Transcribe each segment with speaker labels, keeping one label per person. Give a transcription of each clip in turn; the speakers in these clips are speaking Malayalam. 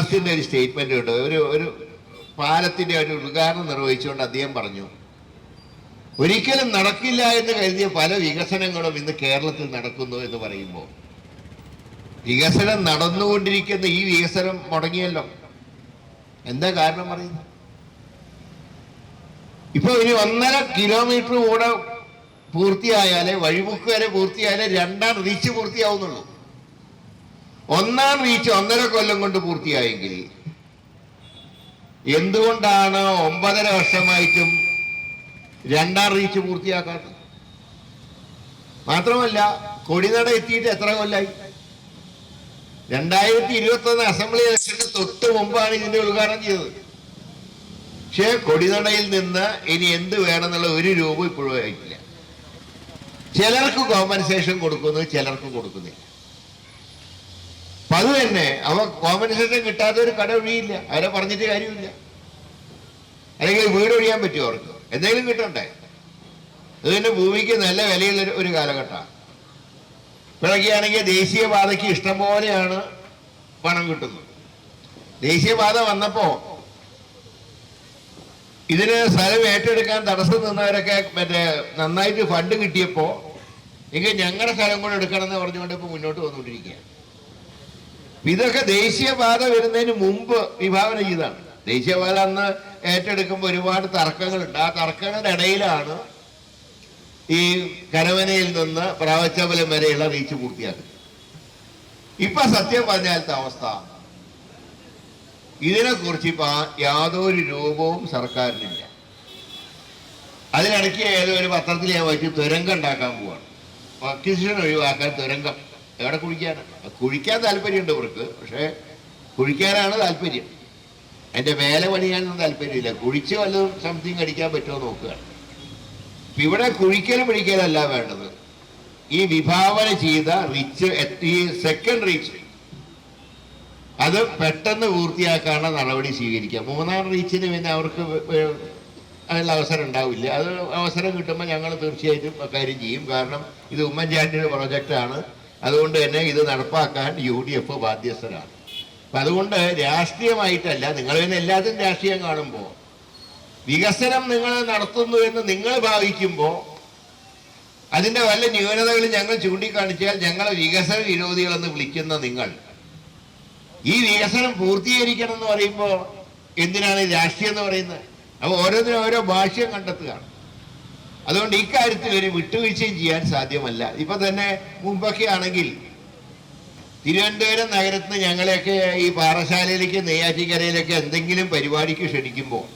Speaker 1: റിയാസിന്റെ ഒരു സ്റ്റേറ്റ്മെന്റ് ഉണ്ട് ഒരു ഒരു പാലത്തിന്റെ ഒരു ഉദ്ഘാടനം നിർവഹിച്ചുകൊണ്ട് അദ്ദേഹം പറഞ്ഞു ഒരിക്കലും നടക്കില്ല എന്ന് കരുതിയ പല വികസനങ്ങളും ഇന്ന് കേരളത്തിൽ നടക്കുന്നു എന്ന് പറയുമ്പോൾ വികസനം നടന്നുകൊണ്ടിരിക്കുന്ന ഈ വികസനം മുടങ്ങിയല്ലോ. എന്താ കാരണം പറയുന്നത്? ഇപ്പൊ ഇനി ഒന്നര കിലോമീറ്റർ കൂടെ പൂർത്തിയായാലേ വഴിമുക്ക് വരെ പൂർത്തിയായാലേ രണ്ടാം റീച്ച് പൂർത്തിയാവുന്നുള്ളൂ. ഒന്നാം റീച്ച് ഒന്നര കൊല്ലം കൊണ്ട് പൂർത്തിയായെങ്കിൽ എന്തുകൊണ്ടാണ് ഒമ്പതര വർഷമായിട്ടും രണ്ടാം റീച്ച് പൂർത്തിയാക്കാത്തത്? മാത്രമല്ല കൊടിനട എത്തിയിട്ട് എത്ര കൊല്ലായി? രണ്ടായിരത്തി ഇരുപത്തി ഒന്ന് അസംബ്ലി ഇലക്ഷന് തൊട്ട് മുമ്പാണ് ഇതിന്റെ ഉദ്ഘാടനം ചെയ്തത്. പക്ഷേ കൊടിനടയിൽ നിന്ന് ഇനി എന്ത് വേണമെന്നുള്ള ഒരു രൂപ ഇപ്പോഴും ആയിട്ടില്ല. ചിലർക്ക് കോമ്പൻസേഷൻ കൊടുക്കുന്നു ചിലർക്ക് കൊടുക്കുന്നില്ല. അത് തന്നെ അവ കോമ്പൻസേഷൻ കിട്ടാത്ത ഒരു കട ഒഴിയില്ല. അവരെ പറഞ്ഞിട്ട് കാര്യമില്ല. അല്ലെങ്കിൽ വീട് ഒഴിയാൻ പറ്റുമോ അവർക്ക്? എന്തെങ്കിലും കിട്ടണ്ടേ? തന്നെ ഭൂമിക്ക് നല്ല വിലയുള്ള ഒരു- കാലഘട്ടമാണ്. ഇപ്പോഴൊക്കെയാണെങ്കിൽ ദേശീയപാതയ്ക്ക് ഇഷ്ടം പോലെയാണ് പണം കിട്ടുന്നത്. ദേശീയപാത വന്നപ്പോ ഇതിന് സ്ഥലം ഏറ്റെടുക്കാൻ തടസ്സം നിന്നവരൊക്കെ മറ്റേ നന്നായിട്ട് ഫണ്ട് കിട്ടിയപ്പോ എങ്കിൽ ഞങ്ങളുടെ സ്ഥലം കൂടെ എടുക്കണം എന്ന് പറഞ്ഞുകൊണ്ട് ഇപ്പൊ മുന്നോട്ട് വന്നുകൊണ്ടിരിക്കുകയാണ്. ഇതൊക്കെ ദേശീയപാത വരുന്നതിന് മുമ്പ് വിഭാവന ചെയ്താണ് ദേശീയപാത അന്ന് ഏറ്റെടുക്കുമ്പോൾ ഒരുപാട് തർക്കങ്ങളുണ്ട്. ആ തർക്കങ്ങളുടെ ഇടയിലാണ് ഈ കരവനയിൽ നിന്ന് പ്രാവച്ചമ്പലം വരെയുള്ള റീച്ച് പൂർത്തിയാക്കുന്നത്. ഇപ്പൊ സത്യം പറഞ്ഞാലത്തെ അവസ്ഥ. ഇതിനെക്കുറിച്ച് ഇപ്പൊ യാതൊരു രൂപവും സർക്കാരിനില്ല. അതിനിടയ്ക്ക് ഏതോ ഒരു പത്രത്തിൽ ഞാൻ വായിച്ചു തുരങ്കം ഉണ്ടാക്കാൻ പോവാണ്. ഒഴിവാക്കാൻ തുരങ്കം. എവിടെ കുഴിക്കാനാണ് കുഴിക്കാൻ താല്പര്യമുണ്ട് ഇവർക്ക് പക്ഷേ കുഴിക്കാനാണ് താല്പര്യം. അതിന്റെ മേലെ പണിയാനൊന്നും താല്പര്യമില്ല. കുഴിച്ച് വല്ലതും സംതിങ് അടിക്കാൻ പറ്റുമോ നോക്കുക. ഇപ്പം ഇവിടെ കുഴിക്കലും പിടിക്കലല്ല വേണ്ടത്. ഈ വിഭാവന ചെയ്ത റിച്ച് ഈ സെക്കൻഡ് റീച്ച് അത് പെട്ടെന്ന് പൂർത്തിയാക്കാനുള്ള നടപടി സ്വീകരിക്കുക മൂന്നാം റീച്ചിന് പിന്നെ അവർക്ക് അതിനുള്ള അവസരം ഉണ്ടാവില്ല. അത് അവസരം കിട്ടുമ്പോൾ ഞങ്ങൾ തീർച്ചയായിട്ടും കാര്യം ചെയ്യും. കാരണം ഇത് ഉമ്മൻചാണ്ടിയുടെ പ്രോജക്റ്റാണ് അതുകൊണ്ട് തന്നെ ഇത് നടപ്പാക്കാൻ യു ഡി എഫ് ബാധ്യസ്ഥരാണ്. അപ്പം അതുകൊണ്ട് രാഷ്ട്രീയമായിട്ടല്ല നിങ്ങൾ തന്നെ എല്ലാത്തിനും രാഷ്ട്രീയം കാണുമ്പോൾ വികസനം നിങ്ങൾ നടത്തുന്നു എന്ന് നിങ്ങൾ ഭാവിക്കുമ്പോൾ അതിന്റെ വല്ല ന്യൂനതകളും ഞങ്ങൾ ചൂണ്ടിക്കാണിച്ചാൽ ഞങ്ങൾ വികസന വിരോധികളെന്ന് വിളിക്കുന്ന നിങ്ങൾ ഈ വികസനം പൂർത്തീകരിക്കണം എന്ന് പറയുമ്പോൾ എന്തിനാണ് രാഷ്ട്രീയം എന്ന് പറയുന്നത്? അപ്പോൾ ഓരോന്നിനും ഓരോ ഭാഷ്യം കണ്ടെത്തുകയാണ്. അതുകൊണ്ട് ഇക്കാര്യത്തിൽ ഒരു വിട്ടുവീഴ്ചയും ചെയ്യാൻ സാധ്യമല്ല. ഇപ്പൊ തന്നെ മുമ്പൊക്കെ ആണെങ്കിൽ തിരുവനന്തപുരം നഗരത്തിന് ഞങ്ങളെയൊക്കെ ഈ പാറശാലയിലേക്ക് നെയ്യാറ്റിക്കരയിലേക്ക് എന്തെങ്കിലും പരിപാടിക്ക് ക്ഷണിക്കുമ്പോൾ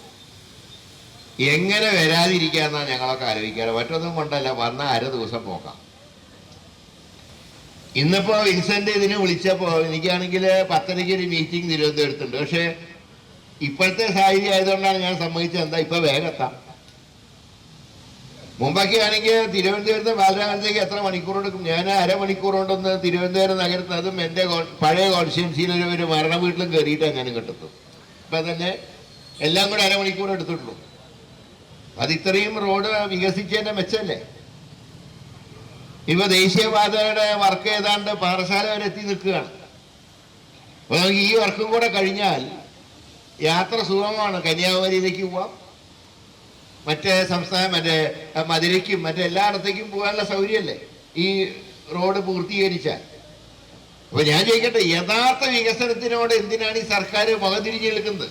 Speaker 1: എങ്ങനെ വരാതിരിക്കാന്നാണ് ഞങ്ങളൊക്കെ ആലോചിക്കാറ്. മറ്റൊന്നും കൊണ്ടല്ല വന്ന അര ദിവസം പോക്കാം ഇന്നിപ്പോ വിൻസെന്റ് ഇതിന് വിളിച്ചപ്പോ എനിക്കാണെങ്കിൽ പത്തരയ്ക്ക് ഒരു മീറ്റിംഗ് തിരുവനന്തപുരത്തുണ്ട്. പക്ഷെ ഇപ്പോഴത്തെ സാഹചര്യം ആയതുകൊണ്ടാണ് ഞാൻ സമ്മതിച്ചത്. എന്താ ഇപ്പൊ വേഗം എത്താം. മുമ്പൊക്കെ ആണെങ്കിൽ തിരുവനന്തപുരത്ത് ബാലരാമത്തേക്ക് എത്ര മണിക്കൂർ എടുക്കും? ഞാൻ അരമണിക്കൂർ കൊണ്ടൊന്ന് തിരുവനന്തപുരം നഗരത്തിൽ അതും എന്റെ പഴയ കോൺസ്റ്റിറ്റ്യൻസിയിൽ ഒരു ഒരു മരണ വീട്ടിലും കയറിയിട്ട് അങ്ങനെ കിട്ടത്തു ഇപ്പം തന്നെ എല്ലാം കൂടെ അരമണിക്കൂർ എടുത്തിട്ടുള്ളൂ. അത് ഇത്രയും റോഡ് വികസിച്ചതിന്റെ മെച്ചല്ലേ ഇപ്പൊ ദേശീയപാതയുടെ വർക്ക് ഏതാണ്ട് പാറശാല വരെ എത്തി നിൽക്കുകയാണ്. അപ്പൊ നമുക്ക് ഈ വർക്കും കൂടെ കഴിഞ്ഞാൽ യാത്ര സുഗമമാണ് കന്യാകുമാരിയിലേക്ക് പോവാം. മറ്റേ സംസ്ഥാനം മറ്റേ മധുരയ്ക്കും മറ്റെല്ലായിടത്തേക്കും പോകാനുള്ള സൗകര്യമല്ലേ? ഈ റോഡ് പൂർത്തീകരിച്ചാൽ അപ്പൊ ഞാൻ ചോദിക്കട്ടെ യഥാർത്ഥ വികസനത്തിനോട് എന്തിനാണ് ഈ സർക്കാർ മുഖതിരിഞ്ഞ് നിൽക്കുന്നത്?